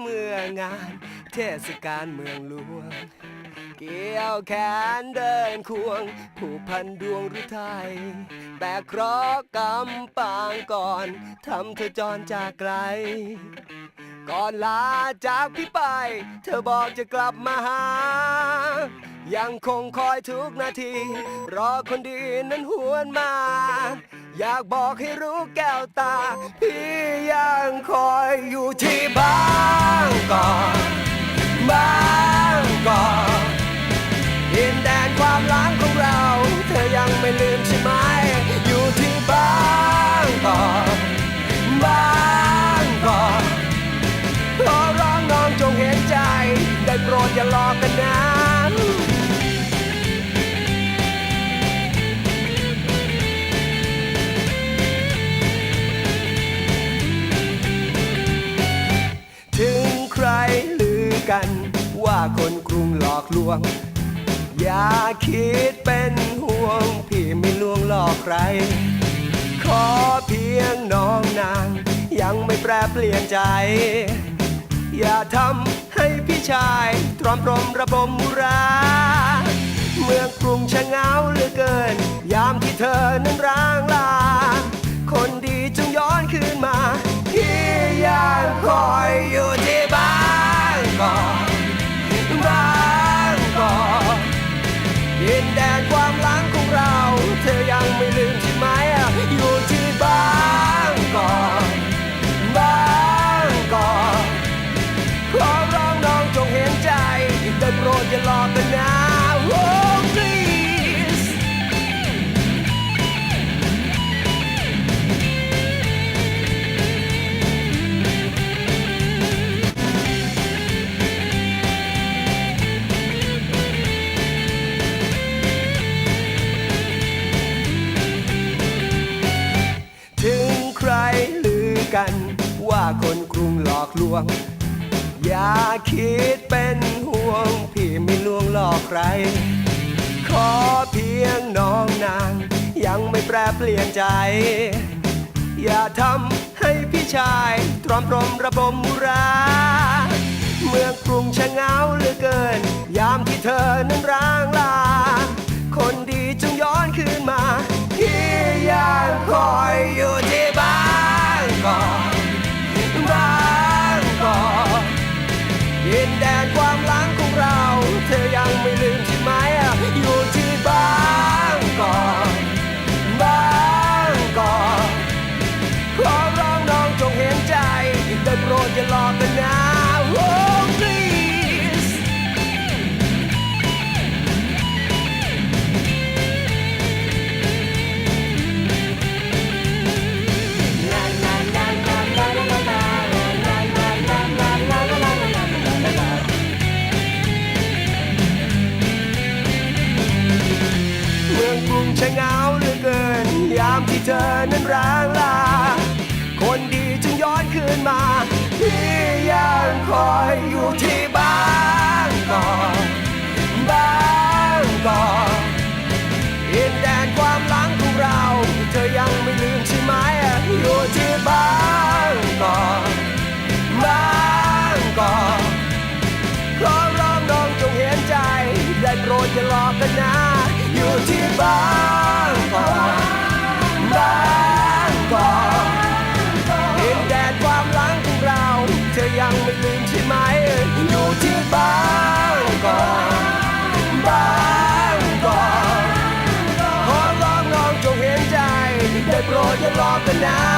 เมื่องาน เทศกาลเมืองหลวง เกี่ยวแขนเดินควง ผูกพันดวงหรือไทยแต่เคราะห์กรรมปางก่อนทำเธอจรจากไกล ก่อนลาจากพี่ไป เธอบอกจะกลับมาหา ยังคงคอยทุกนาที รอคนดีนั้นหวนมา อยากบอกให้รู้แก้วตา พี่ยังคอยอยู่ที่บ้าน กอนบ้างก่อนดินแดนความล้างของเรา เธอยังไม่ลืมใช่ไหม คนกรุงหลอกลวง อย่าคิดเป็นห่วง พี่ไม่ลวงหลอกใคร ขอเพียงน้องนาง ยังไม่แปรเปลี่ยนใจ อย่าทำให้พี่ชายตรอมรมระบมมุราเมืองกรุงชะเงาเหลือเกิน ยามที่เธอนั้นร้างลา คนดีจงย้อนคืนมาพี่ยังคอยอยู่ ว่าคนกรุงหลอกลวง อย่าคิดเป็นห่วง พี่ไม่ลวงหลอกใคร ขอเพียงน้องนาง ยังไม่แปรเปลี่ยนใจ อย่าทำให้พี่ชาย ตรอมรมระบมรา เมืองกรุงชะเงาเหลือเกิน ยามที่เธอนั้นร้า มืองกรุงชะเหงาเหลือเกิน ยามที่เธอนั้นร้างลา คนดีจึงย้อนคืนมา พี่ยังคอยอยู่ที่บ้านก่อนบ้านก่อนดินแดนความหลังของเรา เธอยังไม่ลืมใช่ไหมอยู่ที่บ้านก่อนบ้านก่อนขอร้องน้องจงเห็นใจได้โปรดอย่าหลอกกันนะอยู่ที่บ้า night.